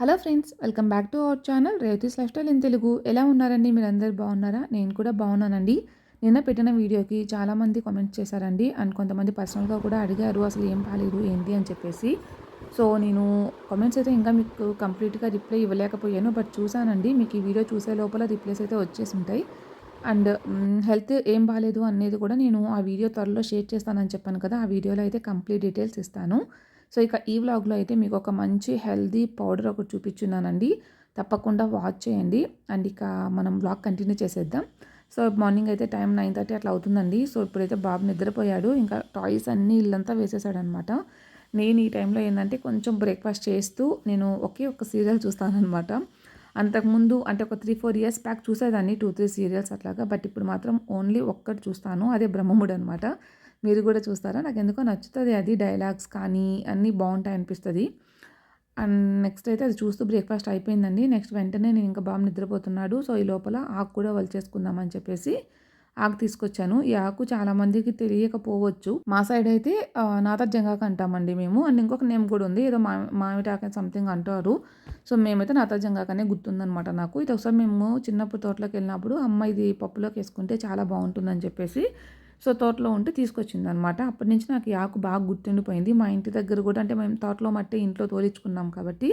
Hello friends welcome back to our channel Revathi's lifestyle in Telugu. ఎలా ఉన్నారండి? మీరు అందరు బాగున్నారా? నేను కూడా బాగున్నానండి. నిన్న పెట్టిన వీడియోకి చాలామంది కామెంట్స్ చేశారండి. అండ్ కొంతమంది పర్సనల్గా కూడా అడిగారు అసలు ఏం బాగాలేదు ఏంటి? అని చెప్పేసి. సో నేను కామెంట్స్ అయితే ఇంకా మీకు కంప్లీట్గా రిప్లై ఇవ్వలేకపోయాను బట్ చూసానండి మీకు ఈ వీడియో చూసే లోపల రిప్లైస్ అయితే వచ్చేసి ఉంటాయి. అండ్ హెల్త్ ఏం బాగాలేదు అనేది కూడా నేను ఆ వీడియో త్వరలో షేర్ చేస్తానని చెప్పాను కదా ఆ వీడియోలో అయితే కంప్లీట్ డీటెయిల్స్ ఇస్తాను. సో ఇక ఈ వ్లాగ్లో అయితే మీకు ఒక మంచి హెల్దీ పౌడర్ ఒకటి చూపించున్నానండి. తప్పకుండా వాచ్ చేయండి. అండ్ ఇక మనం బ్లాగ్ కంటిన్యూ చేసేద్దాం. సో మార్నింగ్ అయితే టైం నైన్ థర్టీ అట్లా అవుతుందండి. సో ఇప్పుడైతే బాబు నిద్రపోయాడు. ఇంకా టాయ్స్ అన్నీ ఇల్లంతా వేసేసాడనమాట. నేను ఈ టైంలో ఏంటంటే కొంచెం బ్రేక్ఫాస్ట్ చేస్తూ నేను ఒకే ఒక సీరియల్ చూస్తానమాట అంతకుముందు అంటే ఒక త్రీ ఫోర్ ఇయర్స్ బ్యాక్ చూసేదాన్ని టూ త్రీ సీరియల్స్ అట్లాగా. బట్ ఇప్పుడు మాత్రం ఓన్లీ ఒక్కటి చూస్తాను. అదే బ్రహ్మముడు అనమాట. మీరు కూడా చూస్తారా? నాకు ఎందుకో నచ్చుతుంది అది డైలాగ్స్ కానీ అన్నీ బాగుంటాయి అనిపిస్తుంది. అండ్ నెక్స్ట్ అయితే అది చూస్తూ బ్రేక్ఫాస్ట్ అయిపోయిందండి. నెక్స్ట్ వెంటనే నేను ఇంకా బాగా నిద్రపోతున్నాడు. సో ఈ లోపల ఆకు కూడా వలిచేసుకుందామని చెప్పేసి ఆకు తీసుకొచ్చాను. ఈ ఆకు చాలామందికి తెలియకపోవచ్చు. మా సైడ్ అయితే నాతర్జంగాకు అంటామండి మేము. అండ్ ఇంకొక నేమ్ కూడా ఉంది. ఏదో మా మామిటాక సంథింగ్ అంటారు. సో మేమైతే నాతర్జంగాకనే గుర్తుందనమాట నాకు. ఇది ఒకసారి మేము చిన్నప్పుడు తోటలోకి వెళ్ళినప్పుడు అమ్మ ఇది పప్పులోకి వేసుకుంటే చాలా బాగుంటుందని చెప్పేసి సో తోటలో ఉంటే తీసుకొచ్చింది అనమాట అప్పటి నుంచి నాకు ఈ ఆకు బాగా గుర్తుండిపోయింది. మా ఇంటి దగ్గర కూడా అంటే మేము తోటలో మట్టి ఇంట్లో తోలించుకున్నాం కాబట్టి.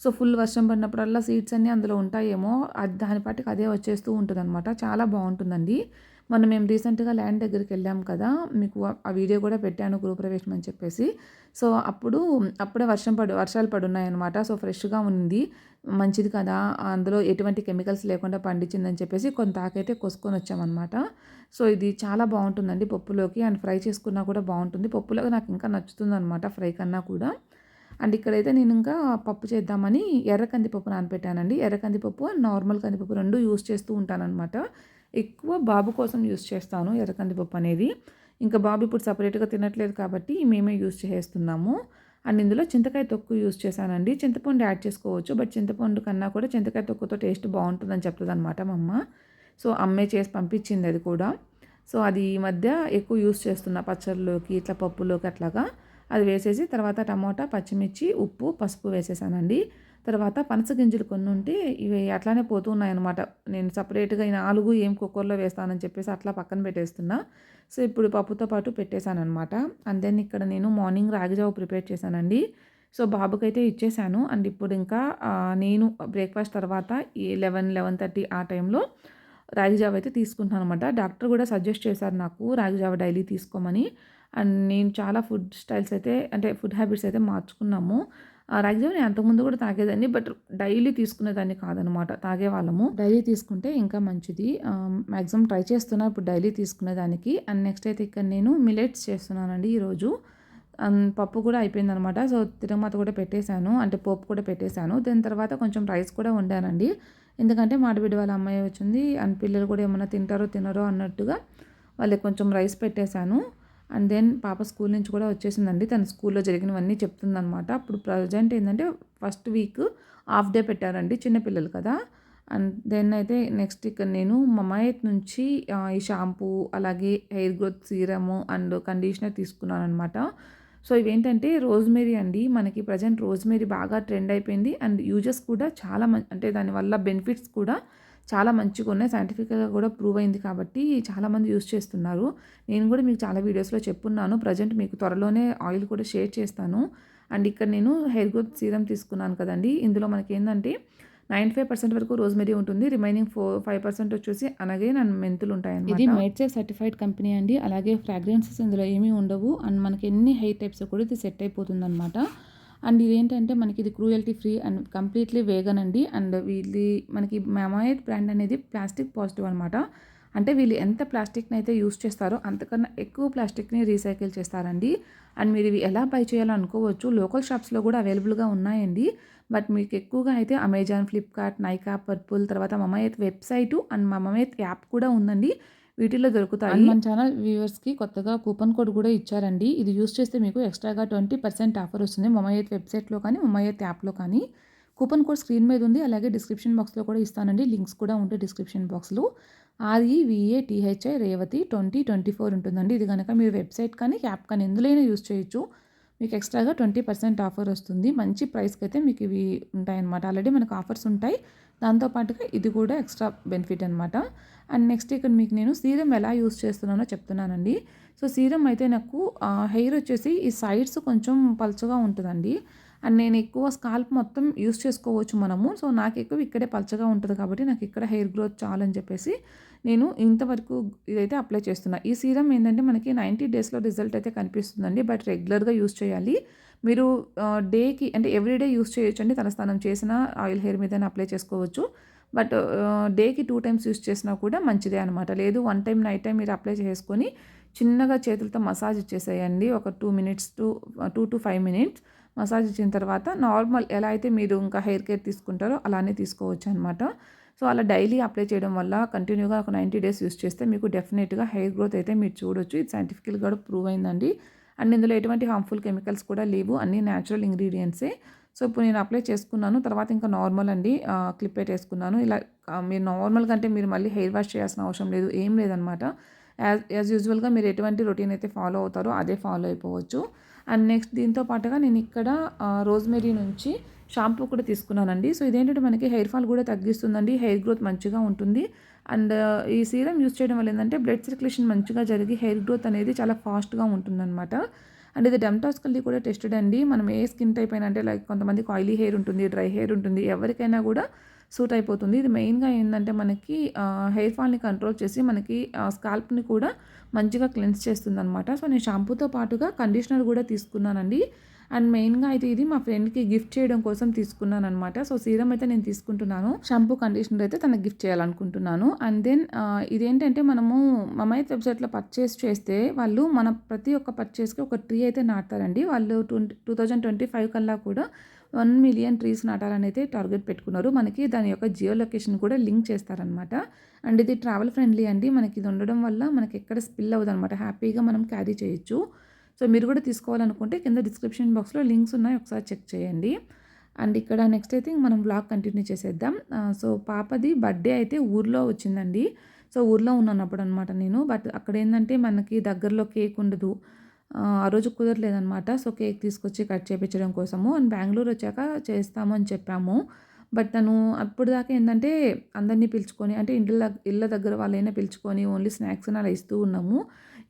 సో ఫుల్ వర్షం పడినప్పుడల్లా సీడ్స్ అన్నీ అందులో ఉంటాయేమో. అది దాని పాటికి అదే వచ్చేస్తూ ఉంటుంది అనమాట చాలా బాగుంటుందండి. మొన్న మేము రీసెంట్గా ల్యాండ్ దగ్గరికి వెళ్ళాం కదా మీకు ఆ వీడియో కూడా పెట్టాను గృహప్రవేశం అని చెప్పేసి. సో అప్పుడు అప్పుడే వర్షం పడు వర్షాలు పడున్నాయన్నమాట. సో ఫ్రెష్గా ఉంది మంచిది కదా అందులో ఎటువంటి కెమికల్స్ లేకుండా పండించిందని చెప్పేసి కొంత ఆకైతే కొసుకొని వచ్చామన్నమాట. సో ఇది చాలా బాగుంటుందండి పప్పులోకి. అండ్ ఫ్రై చేసుకున్నా కూడా బాగుంటుంది. పప్పులోకి నాకు ఇంకా నచ్చుతుంది అనమాట ఫ్రై కన్నా కూడా. అండ్ ఇక్కడైతే నేను ఇంకా పప్పు చేద్దామని ఎర్ర కందిపప్పు నానపెట్టానండి. ఎర్ర కందిపప్పు అండ్ నార్మల్ కందిపప్పు రెండు యూస్ చేస్తూ ఉంటానన్నమాట. ఎక్కువ బాబు కోసం యూస్ చేస్తాను ఎర్ర కందిపప్పు అనేది. ఇంకా బాబు ఇప్పుడు సపరేట్గా తినట్లేదు కాబట్టి మేమే యూస్ చేస్తున్నాము అండ్ ఇందులో చింతకాయ తొక్కు యూస్ చేశానండి. చింతపండు యాడ్ చేసుకోవచ్చు. బట్ చింతపండు కన్నా కూడా చింతకాయ తొక్కుతో టేస్ట్ బాగుంటుందని చెప్తుంది అనమాట మా అమ్మ. సో అమ్మే చేసి పంపించింది అది కూడా. సో అది ఈ మధ్య ఎక్కువ యూస్ చేస్తున్న పచ్చళ్ళలోకి ఇట్లా పప్పులోకి అట్లాగా. అది వేసేసి తర్వాత టమోటా పచ్చిమిర్చి ఉప్పు పసుపు వేసేసానండి. తర్వాత పనస గింజలు కొన్ని ఉంటే ఇవి అట్లానే పోతూ ఉన్నాయన్నమాట. నేను సపరేట్గా ఈ నాలుగు ఏం కుక్కర్లో వేస్తానని చెప్పేసి అట్లా పక్కన పెట్టేస్తున్నా. సో ఇప్పుడు పప్పుతో పాటు పెట్టేశాను అనమాట అండ్ దెన్ ఇక్కడ నేను మార్నింగ్ రాగిజావు ప్రిపేర్ చేశానండి. సో బాబుకైతే ఇచ్చేసాను అండ్ ఇప్పుడు ఇంకా నేను బ్రేక్ఫాస్ట్ తర్వాత ఈ లెవెన్ లెవెన్ థర్టీ ఆ టైంలో రాగిజావ అయితే తీసుకుంటాను అనమాట డాక్టర్ కూడా సజెస్ట్ చేశారు నాకు రాగిజావ డైలీ తీసుకోమని. అండ్ నేను చాలా ఫుడ్ స్టైల్స్ అయితే అంటే ఫుడ్ హ్యాబిట్స్ అయితే మార్చుకున్నాము. రాగిజావ నేను అంతకుముందు కూడా తాగేదాన్ని బట్ డైలీ తీసుకునేదాన్ని కాదనమాట. తాగేవాళ్ళము. డైలీ తీసుకుంటే ఇంకా మంచిది. మ్యాక్సిమం ట్రై చేస్తున్నా ఇప్పుడు డైలీ తీసుకునేదానికి. అండ్ నెక్స్ట్ అయితే ఇక్కడ నేను మిలెట్స్ చేస్తున్నానండి ఈరోజు. పప్పు కూడా అయిపోయింది అనమాట సో తిరుమత కూడా పెట్టేశాను. అంటే పోపు కూడా పెట్టేశాను. దాని తర్వాత కొంచెం రైస్ కూడా వండానండి. ఎందుకంటే మాడబిడ్డ వాళ్ళ అమ్మాయి వచ్చింది. అండ్ పిల్లలు కూడా ఏమైనా తింటారో తినరో అన్నట్టుగా వాళ్ళకి కొంచెం రైస్ పెట్టేశాను. అండ్ దెన్ పాప స్కూల్ నుంచి కూడా వచ్చేసిందండి. తన స్కూల్లో జరిగినవన్నీ చెప్తుందనమాట అప్పుడు ప్రజెంట్ ఏంటంటే ఫస్ట్ వీక్ హాఫ్ డే పెట్టారండి చిన్నపిల్లలు కదా. అండ్ దెన్ అయితే నెక్స్ట్ ఇక్కడ నేను మమాయత్ నుంచి ఈ షాంపూ అలాగే hair growth serum and conditioner తీసుకున్నాను అనమాట సో ఇవేంటంటే రోజ్మేరీ అండి. మనకి ప్రజెంట్ రోజ్మేరీ బాగా ట్రెండ్ అయిపోయింది. అండ్ యూజెస్ కూడా చాలా అంటే దానివల్ల బెనిఫిట్స్ కూడా చాలా మంచిగా ఉన్నాయి. సైంటిఫిక్గా కూడా ప్రూవ్ అయింది కాబట్టి చాలామంది యూస్ చేస్తున్నారు. నేను కూడా మీకు చాలా వీడియోస్లో చెప్పున్నాను. ప్రజెంట్ మీకు త్వరలోనే ఆయిల్ కూడా షేర్ చేస్తాను. అండ్ ఇక్కడ నేను హెయిర్ గ్రోత్ సీరం తీసుకున్నాను కదండి. ఇందులో మనకి ఏంటంటే నైన్ ఫైవ్ పర్సెంట్ వరకు రోజ్మెరీ ఉంటుంది. రిమైనింగ్ ఫోర్ ఫైవ్ పర్సెంట్ వచ్చేసి అలాగే నన్ను మెంతులు ఉంటాయి ఇది మేడ్సేఫ్ సర్టిఫైడ్ కంపెనీ అండి. అలాగే ఫ్రాగ్రెన్సెస్ ఇందులో ఏమీ ఉండవు. అండ్ మనకి ఎన్ని హెయిర్ టైప్స్ కూడా ఇది సెట్ అయిపోతుంది అనమాట అండ్ ఇదేంటంటే మనకి ఇది cruelty free and completely vegan అండి అండ్ వీళ్ళది మనకి మెమాయిడ్ బ్రాండ్ అనేది ప్లాస్టిక్ పాజిటివ్ అనమాట. అంటే వీళ్ళు ఎంత ప్లాస్టిక్ని అయితే యూస్ చేస్తారో అంతకన్నా ఎక్కువ ప్లాస్టిక్ని రీసైకిల్ చేస్తారండి. అండ్ మీరు ఇవి ఎలా బై చేయాలనుకోవచ్చు లోకల్ షాప్స్లో కూడా అవైలబుల్గా ఉన్నాయండి. బట్ మీకు ఎక్కువగా అయితే అమెజాన్ ఫ్లిప్కార్ట్ నైకా పర్పుల్ తర్వాత Mamaearth website and Mamaearth app కూడా ఉందండి. వీటిలో దొరుకుతాయి. మన ఛానల్ వ్యూవర్స్కి కొత్తగా కూపన్ కోడ్ కూడా ఇచ్చారండి. ఇది యూస్ చేస్తే మీకు ఎక్స్ట్రాగా ట్వంటీ పర్సెంట్ ఆఫర్ వస్తుంది. మమయత్ వెబ్సైట్లో కానీ మమయత్ యాప్లో కానీ. కూపన్ కోడ్ స్క్రీన్ మీద ఉంది. అలాగే డిస్క్రిప్షన్ బాక్స్లో కూడా ఇస్తానండి. లింక్స్ కూడా ఉంటాయి డిస్క్రిప్షన్ బాక్స్లో. R E V A T H I Revathi twenty twenty four ఉంటుందండి. ఇది కనుక మీరు వెబ్సైట్ కానీ యాప్ కానీ ఎందులోనే యూస్ చేయొచ్చు. మీకు ఎక్స్ట్రాగా ట్వంటీ పర్సెంట్ ఆఫర్ వస్తుంది. మంచి ప్రైస్కి అయితే మీకు ఇవి ఉంటాయన్నమాట. ఆల్రెడీ మనకు ఆఫర్స్ ఉంటాయి. దాంతోపాటుగా ఇది కూడా ఎక్స్ట్రా బెనిఫిట్ అనమాట అండ్ నెక్స్ట్ ఇక్కడ మీకు నేను సీరం ఎలా యూస్ చేస్తున్నానో చెప్తున్నానండి. సో సీరం అయితే నాకు హెయిర్ వచ్చేసి ఈ సైడ్స్ కొంచెం పల్చగా ఉంటుందండి. అండ్ నేను ఎక్కువ స్కాల్ప్ మొత్తం యూస్ చేసుకోవచ్చు మనము. సో నాకు ఎక్కువ ఇక్కడే పల్చగా ఉంటుంది కాబట్టి నాకు ఇక్కడ హెయిర్ గ్రోత్ చాలని చెప్పేసి నేను ఇంతవరకు ఇదైతే అప్లై చేస్తున్నా. ఈ సీరం ఏంటంటే మనకి నైంటీ డేస్లో రిజల్ట్ అయితే కనిపిస్తుందండి. బట్ రెగ్యులర్గా యూస్ చేయాలి. మీరు డేకి అంటే ఎవ్రీడే యూస్ చేయొచ్చు అండి తలస్నానం చేసిన ఆయిల్ హెయిర్ మీద అప్లై చేసుకోవచ్చు. బట్ డేకి టూ టైమ్స్ యూస్ చేసినా కూడా మంచిదే అనమాట లేదు వన్ టైం నైట్ టైం మీరు అప్లై చేసుకొని చిన్నగా చేతులతో మసాజ్ ఇచ్చేసేయండి. ఒక two minutes to two to five minutes massage ఇచ్చిన తర్వాత నార్మల్ ఎలా అయితే మీరు ఇంకా హెయిర్ కేర్ తీసుకుంటారో అలానే తీసుకోవచ్చు అనమాట సో అలా డైలీ అప్లై చేయడం వల్ల కంటిన్యూగా ఒక నైంటీ డేస్ యూస్ చేస్తే మీకు డెఫినెట్గా హెయిర్ గ్రోత్ అయితే మీరు చూడొచ్చు. ఇది సైంటిఫికల్గా కూడా ప్రూవ్ అయిందండి. అండ్ ఇందులో ఎటువంటి హార్మ్ఫుల్ కెమికల్స్ కూడా లేవు. అన్ని న్యాచురల్ ఇంగ్రీడియంట్సే. సో ఇప్పుడు నేను అప్లై చేసుకున్నాను. తర్వాత ఇంకా నార్మల్ అండి. క్లిప్ పెట్టేసుకున్నాను ఇలా మీరు నార్మల్గా అంటే మీరు మళ్ళీ హెయిర్ వాష్ చేయాల్సిన అవసరం లేదు. ఏం లేదనమాట యాజ్ యాజ్ యూజువల్గా మీరు ఎటువంటి రొటీన్ అయితే ఫాలో అవుతారో అదే ఫాలో అయిపోవచ్చు. అండ్ నెక్స్ట్ దీంతో పాటుగా నేను ఇక్కడ రోజ్మెరీ నుంచి షాంపూ కూడా తీసుకున్నానండి. సో ఇదేంటంటే మనకి హెయిర్ ఫాల్ కూడా తగ్గిస్తుందండి. హెయిర్ గ్రోత్ మంచిగా ఉంటుంది. అండ్ ఈ సీరం యూస్ చేయడం వల్ల ఏంటంటే బ్లడ్ సర్క్యులేషన్ మంచిగా జరిగి హెయిర్ గ్రోత్ అనేది చాలా ఫాస్ట్గా ఉంటుందన్నమాట. అండ్ ఇది డెమ్టాస్కల్ది కూడా టెస్టెడ్ అండి. మనం ఏ స్కిన్ టైప్ అయినా అంటే లైక్ కొంతమందికి ఆయిలీ హెయిర్ ఉంటుంది డ్రై హెయిర్ ఉంటుంది ఎవరికైనా కూడా సూట్ అయిపోతుంది. ఇది మెయిన్గా ఏంటంటే మనకి హెయిర్ ఫాల్ని కంట్రోల్ చేసి మనకి స్కాల్ప్ని కూడా మంచిగా క్లెన్స్ చేస్తుంది అనమాట సో నేను షాంపూతో పాటుగా కండిషనర్ కూడా తీసుకున్నానండి. అండ్ మెయిన్గా అయితే ఇది మా ఫ్రెండ్కి గిఫ్ట్ చేయడం కోసం తీసుకున్నాను అనమాట సో సీరం అయితే నేను తీసుకుంటున్నాను. షాంపూ కండిషనర్ అయితే తనకు గిఫ్ట్ చేయాలనుకుంటున్నాను. అండ్ దెన్ ఇదేంటంటే మనము మమైత్ వెబ్సైట్లో పర్చేస్ చేస్తే వాళ్ళు మన ప్రతి ఒక్క పర్చేస్కి ఒక ట్రీ అయితే నాటుతారండి. వాళ్ళు twenty two thousand twenty five కల్లా కూడా వన్ మిలియన్ ట్రీస్ నాటాలని అయితే టార్గెట్ పెట్టుకున్నారు. మనకి దాని యొక్క జియో లొకేషన్ కూడా లింక్ చేస్తారనమాట అండ్ ఇది ట్రావెల్ ఫ్రెండ్లీ అండి. మనకి ఇది ఉండడం వల్ల మనకి ఎక్కడ స్పిల్ అవ్వదు అనమాట హ్యాపీగా మనం క్యారీ చేయొచ్చు. సో మీరు కూడా తీసుకోవాలనుకుంటే కింద డిస్క్రిప్షన్ బాక్స్లో లింక్స్ ఉన్నాయి ఒకసారి చెక్ చేయండి. అండ్ ఇక్కడ నెక్స్ట్ అయితే మనం బ్లాగ్ కంటిన్యూ చేసేద్దాం. సో పాపది బర్త్డే అయితే ఊర్లో వచ్చిందండి. సో ఊర్లో ఉన్నాను అప్పుడు అనమాట నేను. బట్ అక్కడ ఏంటంటే మనకి దగ్గరలో కేక్ ఉండదు. ఆ రోజు కుదరలేదనమాట సో కేక్ తీసుకొచ్చి కట్ చేయించడం కోసము. అండ్ బెంగళూరు వచ్చాక చేస్తాము అని చెప్పాము. బట్ తను అప్పుడు దాకా ఏంటంటే అందరినీ పిలుచుకొని అంటే ఇంట్లో ఇళ్ళ దగ్గర వాళ్ళైనా పిలుచుకొని ఓన్లీ స్నాక్స్ అలా ఇస్తూ ఉన్నాము.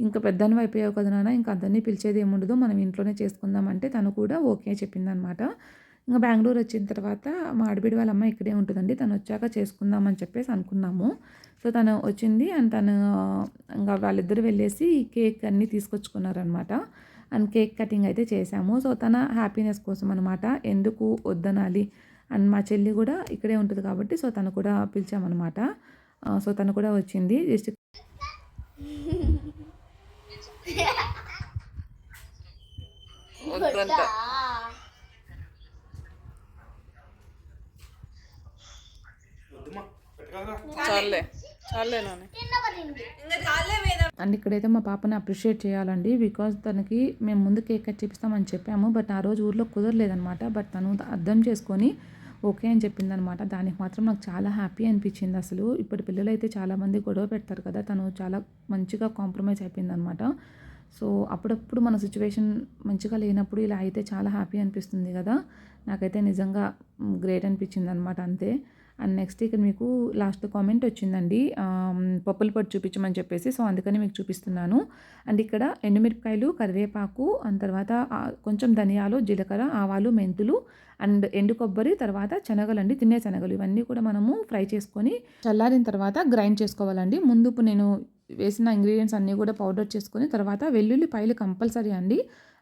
ఇంకా పెద్దను అయిపోయావు కదా నాన్న ఇంకా అందరినీ పిలిచేది ఏముండదు మనం ఇంట్లోనే చేసుకుందాం అంటే తను కూడా ఓకే చెప్పిందనమాట. ఇంకా బెంగళూరు వచ్చిన తర్వాత మా ఆడబిడి వాళ్ళ అమ్మ ఇక్కడే ఉంటుందండి తను వచ్చాక చేసుకుందామని చెప్పేసి అనుకున్నాము. సో తను వచ్చింది అండ్ తను ఇంకా వాళ్ళిద్దరు వెళ్ళేసి కేక్ అన్నీ తీసుకొచ్చుకున్నారనమాట. అండ్ కేక్ కటింగ్ అయితే చేశాము. సో తన హ్యాపీనెస్ కోసం అనమాట ఎందుకు వద్దనాలి? అండ్ మా చెల్లి కూడా ఇక్కడే ఉంటుంది కాబట్టి సో తను కూడా పిలిచామన్నమాట సో తను కూడా వచ్చింది. జస్ట్ వద్దంట చాలే. చాలే నాని. అండ్ ఇక్కడైతే మా పాపని అప్రిషియేట్ చేయాలండి బికాజ్ తనకి మేము ముందు కేక్ కట్ చేపిస్తామని చెప్పాము బట్ ఆ రోజు ఊర్లో కుదరలేదనమాట బట్ తను అర్థం చేసుకొని ఓకే అని చెప్పిందనమాట దానికి మాత్రం నాకు చాలా హ్యాపీ అనిపించింది అసలు. ఇప్పుడు పిల్లలు అయితే చాలామంది గొడవ పెడతారు కదా తను చాలా మంచిగా కాంప్రమైజ్ అయిపోయిందనమాట సో అప్పుడప్పుడు మన సిచ్యువేషన్ మంచిగా లేనప్పుడు ఇలా అయితే చాలా హ్యాపీ అనిపిస్తుంది కదా. నాకైతే నిజంగా గ్రేట్ అనిపించింది అనమాట అంతే. అండ్ నెక్స్ట్ ఇక్కడ మీకు లాస్ట్ కామెంట్ వచ్చిందండి. పప్పుల పొడి చూపించమని చెప్పేసి సో అందుకని మీకు చూపిస్తున్నాను. అండ్ ఇక్కడ ఎండుమిరపకాయలు కరివేపాకు అండ్ తర్వాత కొంచెం ధనియాలు జీలకర్ర ఆవాలు మెంతులు అండ్ ఎండు కొబ్బరి తర్వాత శనగలు అండి తినే శనగలు. ఇవన్నీ కూడా మనము ఫ్రై చేసుకొని చల్లారిన తర్వాత గ్రైండ్ చేసుకోవాలండి. ముందు నేను వేసిన ఇంగ్రీడియంట్స్ అన్నీ కూడా పౌడర్ చేసుకుని తర్వాత వెల్లుల్లిపాయలు కంపల్సరీ అండి.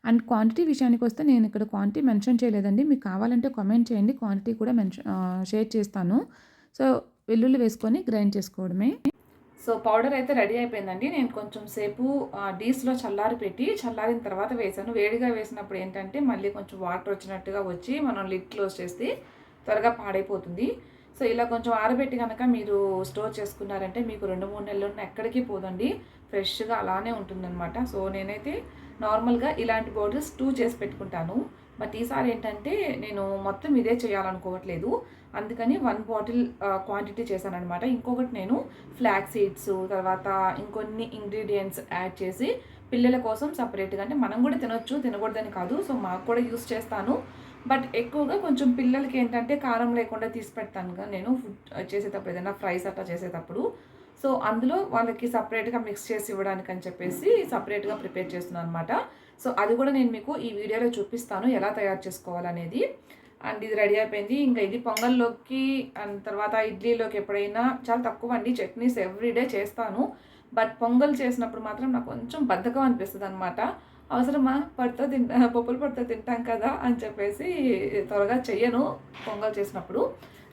అండ్ క్వాంటిటీ విషయానికి వస్తే నేను ఇక్కడ క్వాంటిటీ మెన్షన్ చేయలేదండి. మీకు కావాలంటే కామెంట్ చేయండి. క్వాంటిటీ కూడా మెన్షన్ షేర్ చేస్తాను. సో వెల్లుల్లి వేసుకొని గ్రైండ్ చేసుకోవడమే. సో పౌడర్ అయితే రెడీ అయిపోయిందండి. నేను కొంచెం సేపు డీస్లో చల్లారి పెట్టి చల్లారిన తర్వాత వేసాను. వేడిగా వేసినప్పుడు ఏంటంటే మళ్ళీ కొంచెం వాటర్ వచ్చినట్టుగా వచ్చి మనం లిడ్ క్లోజ్ చేస్తే త్వరగా పాడైపోతుంది. సో ఇలా కొంచెం ఆరబెట్టి కనుక మీరు స్టోర్ చేసుకున్నారంటే మీకు రెండు మూడు నెలలు ఎక్కడికి పోదండి. ఫ్రెష్గా అలానే ఉంటుందన్నమాట. సో నేనైతే నార్మల్గా ఇలాంటి బాటిల్స్ టూ చేసి పెట్టుకుంటాను. బట్ ఈసారి ఏంటంటే నేను మొత్తం ఇదే చేయాలనుకోవట్లేదు. అందుకని వన్ బాటిల్ క్వాంటిటీ చేశాను అనమాట ఇంకొకటి నేను ఫ్లాక్ సీడ్స్ తర్వాత ఇంకొన్ని ఇంగ్రీడియంట్స్ యాడ్ చేసి పిల్లల కోసం సపరేట్గా అంటే మనం కూడా తినొచ్చు తినకూడదని కాదు. సో మాకు కూడా యూస్ చేస్తాను. బట్ ఎక్కువగా కొంచెం పిల్లలకి ఏంటంటే కారం లేకుండా తీసి పెడతాను నేను ఫుడ్ చేసేటప్పుడు ఏదైనా ఫ్రైస్ అట్లా చేసేటప్పుడు. సో అందులో వాళ్ళకి సపరేట్గా మిక్స్ చేసి ఇవ్వడానికి అని చెప్పేసి సపరేట్గా ప్రిపేర్ చేస్తున్నాను అనమాట సో అది కూడా నేను మీకు ఈ వీడియోలో చూపిస్తాను. ఎలా తయారు చేసుకోవాలనేది. అండ్ ఇది రెడీ అయిపోయింది. ఇంకా ఇది పొంగల్లోకి అండ్ తర్వాత ఇడ్లీలోకి ఎప్పుడైనా చాలా తక్కువ అండి. చట్నీస్ ఎవ్రీడే చేస్తాను. బట్ పొంగల్ చేసినప్పుడు మాత్రం నాకు కొంచెం బద్ధకం అనిపిస్తుంది అనమాట అవసరమా? పడితే తింటా పప్పులు పడితే తింటాం కదా అని చెప్పేసి త్వరగా చెయ్యను పొంగల్ చేసినప్పుడు.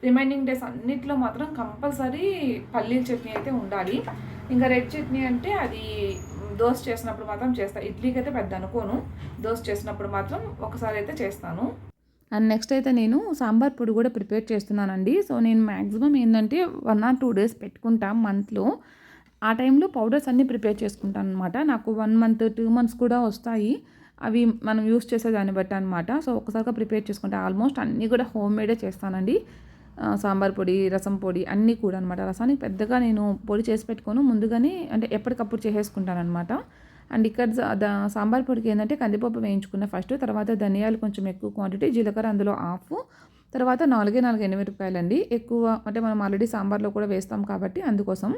రిమైనింగ్ డేస్ అన్నిట్లో మాత్రం కంపల్సరీ పల్లీల చట్నీ అయితే ఉండాలి. ఇంకా రెడ్ చట్నీ అంటే అది దోశ చేసినప్పుడు మాత్రం చేస్తాను ఇడ్లీకి అయితే పెద్ద అనుకోను. దోశ చేసినప్పుడు మాత్రం ఒకసారి అయితే చేస్తాను. అండ్ నెక్స్ట్ అయితే నేను సాంబార్ పొడి కూడా ప్రిపేర్ చేస్తున్నానండి. సో నేను మ్యాక్సిమం ఏంటంటే వన్ ఆర్ టూ డేస్ పెట్టుకుంటాం మంత్లో. ఆ టైంలో పౌడర్స్ అన్నీ ప్రిపేర్ చేసుకుంటాను అనమాట నాకు వన్ మంత్ టూ మంత్స్ కూడా వస్తాయి. అవి మనం యూస్ చేసేదాన్ని బట్టి అనమాట సో ఒకసారిగా ప్రిపేర్ చేసుకుంటే ఆల్మోస్ట్ అన్నీ కూడా హోమ్ మేడే చేస్తానండి. సాంబార్ పొడి రసం పొడి అన్నీ కూడా అనమాట రసానికి పెద్దగా నేను పొడి చేసి పెట్టుకోను. ముందుగానే అంటే ఎప్పటికప్పుడు చేసేసుకుంటాను అనమాట అండ్ ఇక్కడ సాంబార్ పొడికి ఏంటంటే కందిపప్పు వేయించుకున్న ఫస్ట్ తర్వాత ధనియాలు కొంచెం ఎక్కువ క్వాంటిటీ జీలకర్ర అందులో హాఫ్ తర్వాత నాలుగే నాలుగు ఎండుమిరపకాయలు అండి ఎక్కువ అంటే మనం ఆల్రెడీ సాంబార్లో కూడా వేస్తాం కాబట్టి అందుకోసం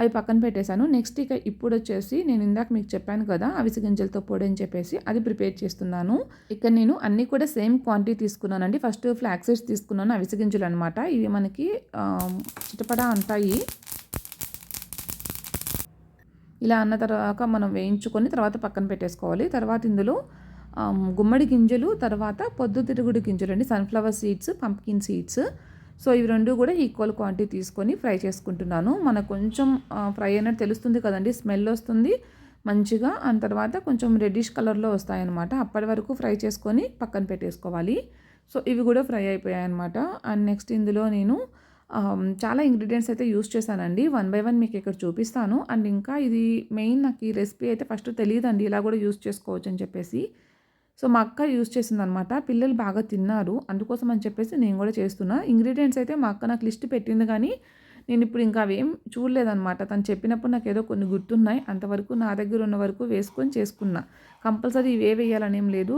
అవి పక్కన పెట్టేశాను. నెక్స్ట్ ఇక ఇప్పుడు వచ్చేసి నేను ఇందాక మీకు చెప్పాను కదా అవిసి గింజలతో పొడి అని చెప్పేసి అది ప్రిపేర్ చేస్తున్నాను. ఇక్కడ నేను అన్నీ కూడా సేమ్ క్వాంటిటీ తీసుకున్నానండి. ఫస్ట్ ఫ్లాక్సీడ్స్ తీసుకున్నాను అవిసి గింజలు అనమాట ఇవి మనకి చిటపడా అంటాయి. ఇలా అన్న తర్వాత మనం వేయించుకొని తర్వాత పక్కన పెట్టేసుకోవాలి. తర్వాత ఇందులో గుమ్మడి గింజలు తర్వాత పొద్దుతిరుగుడు గింజలు అండి. Sunflower seeds pumpkin seeds. So ఇవి రెండు కూడా ఈక్వల్ క్వాంటిటీ తీసుకొని ఫ్రై చేసుకుంటున్నాను. మనకు కొంచెం ఫ్రై అయినట్టు తెలుస్తుంది కదండి స్మెల్ వస్తుంది మంచిగా. అండ్ తర్వాత కొంచెం రెడ్డిష్ కలర్లో వస్తాయన్నమాట. అప్పటి వరకు ఫ్రై చేసుకొని పక్కన పెట్టేసుకోవాలి. సో ఇవి కూడా ఫ్రై అయిపోయాయి అనమాట అండ్ నెక్స్ట్ ఇందులో నేను చాలా ఇంగ్రీడియంట్స్ అయితే యూస్ చేశానండి. వన్ బై వన్ మీకు ఇక్కడ చూపిస్తాను. అండ్ ఇంకా ఇది మెయిన్ నాకు ఈ రెసిపీ అయితే ఫస్ట్ తెలియదండి. ఇలా కూడా యూస్ చేసుకోవచ్చు అని చెప్పేసి. సో మా అక్క యూస్ చేసింది అనమాట పిల్లలు బాగా తిన్నారు. అందుకోసం అని చెప్పేసి నేను కూడా చేస్తున్నా. ఇంగ్రీడియంట్స్ అయితే మా అక్క నాకు లిస్ట్ పెట్టింది కానీ నేను ఇప్పుడు ఇంకా అవేం చూడలేదనమాట తను చెప్పినప్పుడు నాకు ఏదో కొన్ని గుర్తున్నాయి. అంతవరకు నా దగ్గర ఉన్న వరకు వేసుకొని చేసుకున్నా. కంపల్సరీ ఇవే వేయాలనేం లేదు.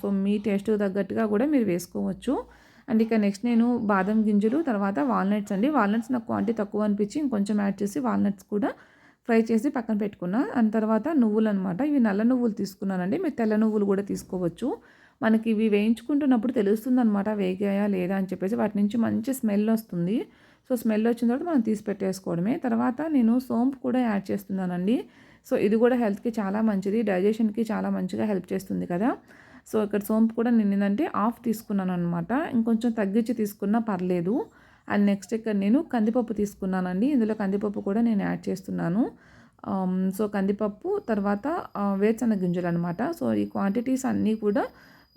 సో మీ టేస్ట్ తగ్గట్టుగా కూడా మీరు వేసుకోవచ్చు. అండ్ ఇక నెక్స్ట్ నేను బాదం గింజలు తర్వాత వాల్నట్స్ అండి. వాల్నట్స్ నాకు క్వాంటిటీ తక్కువ అనిపించి ఇంకొంచెం యాడ్ చేసి వాల్నట్స్ కూడా ఫ్రై చేసి పక్కన పెట్టుకున్నా. అండ్ తర్వాత నువ్వులు అనమాట ఇవి నల్ల నువ్వులు తీసుకున్నానండి. మీరు తెల్ల నువ్వులు కూడా తీసుకోవచ్చు. మనకి ఇవి వేయించుకుంటున్నప్పుడు తెలుస్తుంది అనమాట వేగాయా లేదా అని చెప్పేసి వాటి నుంచి మంచి స్మెల్ వస్తుంది. సో స్మెల్ వచ్చిన తర్వాత మనం తీసి పెట్టేసుకోవడమే. తర్వాత నేను సోంపు కూడా యాడ్ చేస్తున్నానండి. సో ఇది కూడా హెల్త్కి చాలా మంచిది. డైజెషన్కి చాలా మంచిగా హెల్ప్ చేస్తుంది కదా. సో ఇక్కడ సోంపు కూడా నేను ఏంటంటే ఆఫ్ తీసుకున్నాను అనమాట ఇంకొంచెం తగ్గించి తీసుకున్నా పర్లేదు. అండ్ నెక్స్ట్ ఇక్కడ నేను కందిపప్పు తీసుకున్నానండి. ఇందులో కందిపప్పు కూడా నేను యాడ్ చేస్తున్నాను. సో కందిపప్పు తర్వాత వేరుశనగ గింజలు అనమాట సో ఈ క్వాంటిటీస్ అన్నీ కూడా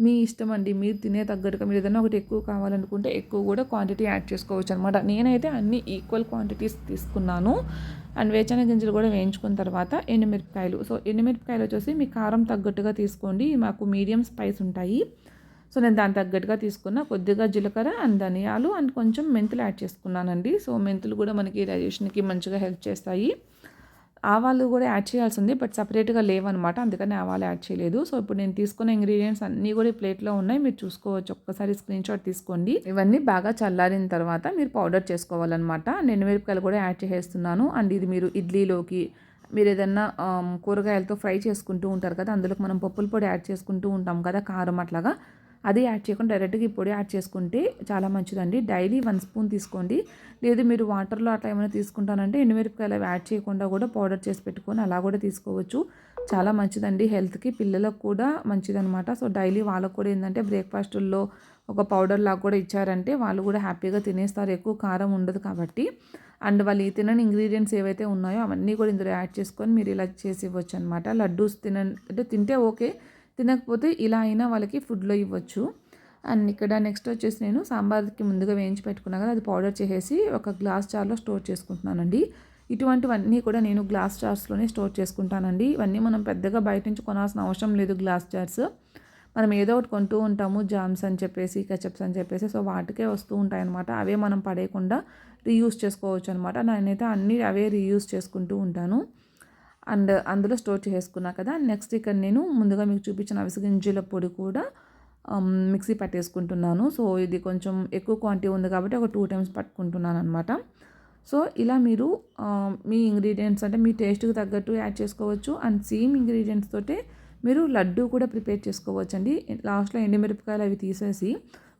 మీ ఇష్టం అండి. మీరు తినే తగ్గట్టుగా మీరు ఏదైనా ఒకటి ఎక్కువ కావాలనుకుంటే ఎక్కువ కూడా క్వాంటిటీ యాడ్ చేసుకోవచ్చు అనమాట నేనైతే అన్ని ఈక్వల్ క్వాంటిటీస్ తీసుకున్నాను. అండ్ వేచన గింజలు కూడా వేయించుకున్న తర్వాత ఎండుమిరపకాయలు. సో ఎండుమిరపకాయలు వచ్చేసి మీ కారం తగ్గట్టుగా తీసుకోండి. మాకు మీడియం స్పైస్ ఉంటాయి. సో నేను దాని తగ్గట్టుగా తీసుకున్న కొద్దిగా జీలకర్ర అండ్ ధనియాలు అండ్ కొంచెం మెంతులు యాడ్ చేసుకున్నానండి. సో మెంతులు కూడా మనకి డైజెషన్కి మంచిగా హెల్ప్ చేస్తాయి. ఆవాలు కూడా యాడ్ చేయాల్సి ఉంది బట్ సపరేట్గా లేవన్నమాట. అందుకని ఆవాలు యాడ్ చేయలేదు. సో ఇప్పుడు నేను తీసుకున్న ఇంగ్రీడియంట్స్ అన్నీ కూడా ఈ ప్లేట్లో ఉన్నాయి. మీరు చూసుకోవచ్చు. ఒక్కసారి స్క్రీన్ షాట్ తీసుకోండి. ఇవన్నీ బాగా చల్లారిన తర్వాత మీరు పౌడర్ చేసుకోవాలన్నమాట. నేను మిరపకాయలు కూడా యాడ్ చేసేస్తున్నాను. అండ్ ఇది మీరు ఇడ్లీలోకి మీరు ఏదన్నా కూరగాయలతో ఫ్రై చేసుకుంటూ ఉంటారు కదా అందులోకి మనం పప్పుల పొడి యాడ్ చేసుకుంటూ ఉంటాం కదా కారం అట్లాగా. అది యాడ్ చేయకుండా డైరెక్ట్గా ఈ పొడి యాడ్ చేసుకుంటే చాలా మంచిదండి. డైలీ వన్ స్పూన్ తీసుకోండి. లేదు మీరు వాటర్లో అట్లా ఏమైనా తీసుకుంటానంటే ఎండుమిరపకాయలు యాడ్ చేయకుండా కూడా పౌడర్ చేసి పెట్టుకొని అలా కూడా తీసుకోవచ్చు. చాలా మంచిదండి హెల్త్కి పిల్లలకు కూడా మంచిదనమాట సో డైలీ వాళ్ళకు కూడా ఏంటంటే బ్రేక్ఫాస్ట్లో ఒక పౌడర్ లాగా కూడా ఇచ్చారంటే వాళ్ళు కూడా హ్యాపీగా తినేస్తారు. ఎక్కువ కారం ఉండదు కాబట్టి. అండ్ వాళ్ళు ఈ తినని ఇంగ్రీడియంట్స్ ఏవైతే ఉన్నాయో అవన్నీ కూడా ఇందులో యాడ్ చేసుకొని మీరు ఇలా చేసి ఇవ్వచ్చు అనమాట లడ్డూస్ తిన అంటే తింటే ఓకే. తినకపోతే ఇలా అయినా వాళ్ళకి ఫుడ్లో ఇవ్వచ్చు. అండ్ ఇక్కడ నెక్స్ట్ వచ్చేసి నేను సాంబార్కి ముందుగా వేయించి పెట్టుకున్నా కదా అది పౌడర్ చేసేసి ఒక గ్లాస్ జార్లో స్టోర్ చేసుకుంటున్నానండి. ఇటువంటివన్నీ కూడా నేను గ్లాస్ జార్స్లోనే స్టోర్ చేసుకుంటానండి. ఇవన్నీ మనం పెద్దగా బయట నుంచి కొనాల్సిన అవసరం లేదు గ్లాస్ జార్స్ మనం ఏదో ఒకటి కొంటూ ఉంటాము జామ్స్ అని చెప్పేసి కచప్స్ అని చెప్పేసి సో వాటికే వస్తూ ఉంటాయి అనమాట అవే మనం పడేయకుండా రీయూస్ చేసుకోవచ్చు అనమాట నేనైతే అన్నీ అవే రీయూస్ చేసుకుంటూ ఉంటాను. అండ్ అందులో స్టోర్ చేసుకున్నా కదా నెక్స్ట్ ఇక్కడ నేను ముందుగా మీకు చూపించిన అవిసగింజల పొడి కూడా మిక్సీ పట్టేసుకుంటున్నాను. సో ఇది కొంచెం ఎక్కువ క్వాంటిటీ ఉంది కాబట్టి ఒక టూ టైమ్స్ పట్టుకుంటున్నాను అనమాట సో ఇలా మీరు మీ ఇంగ్రీడియంట్స్ అంటే మీ టేస్ట్కి తగ్గట్టు యాడ్ చేసుకోవచ్చు. అండ్ సేమ్ ఇంగ్రీడియంట్స్ తోటే మీరు లడ్డు కూడా ప్రిపేర్ చేసుకోవచ్చు అండి లాస్ట్లో ఎండుమిరపకాయలు అవి తీసేసి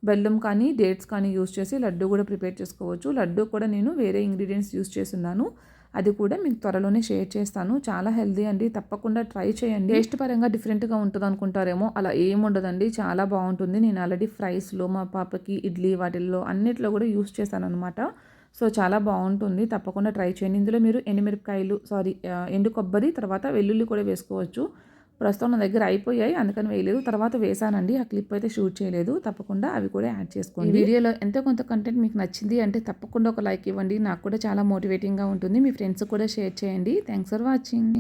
బెల్లం కానీ డేట్స్ కానీ యూస్ చేసి లడ్డు కూడా ప్రిపేర్ చేసుకోవచ్చు. లడ్డు కూడా నేను వేరే ఇంగ్రీడియంట్స్ యూస్ చేస్తున్నాను. అది కూడా మీకు త్వరలోనే షేర్ చేస్తాను. చాలా హెల్దీ అండి. తప్పకుండా ట్రై చేయండి. టేస్ట్ పరంగా డిఫరెంట్గా ఉంటుంది అనుకుంటారేమో అలా ఏం ఉండదండి. చాలా బాగుంటుంది. నేను ఆల్రెడీ ఫ్రైస్లో మా పాపకి ఇడ్లీ వాటిల్లో అన్నిట్లో కూడా యూస్ చేశాను అనమాట సో చాలా బాగుంటుంది. తప్పకుండా ట్రై చేయండి. ఇందులో మీరు ఎండుమిరపకాయలు సారీ ఎండు కొబ్బరి తర్వాత వెల్లుల్లి కూడా వేసుకోవచ్చు. ప్రస్తుతం నా దగ్గర అయిపోయాయి. అందుకని వేయలేదు. తర్వాత వేసానండి ఆ క్లిప్ అయితే షూట్ చేయలేదు. తప్పకుండా అవి కూడా యాడ్ చేసుకోండి. వీడియోలో ఎంతో కొంత కంటెంట్ మీకు నచ్చింది అంటే తప్పకుండా ఒక లైక్ ఇవ్వండి. నాకు కూడా చాలా మోటివేటింగ్గా ఉంటుంది. మీ ఫ్రెండ్స్ కూడా షేర్ చేయండి. Thanks for watching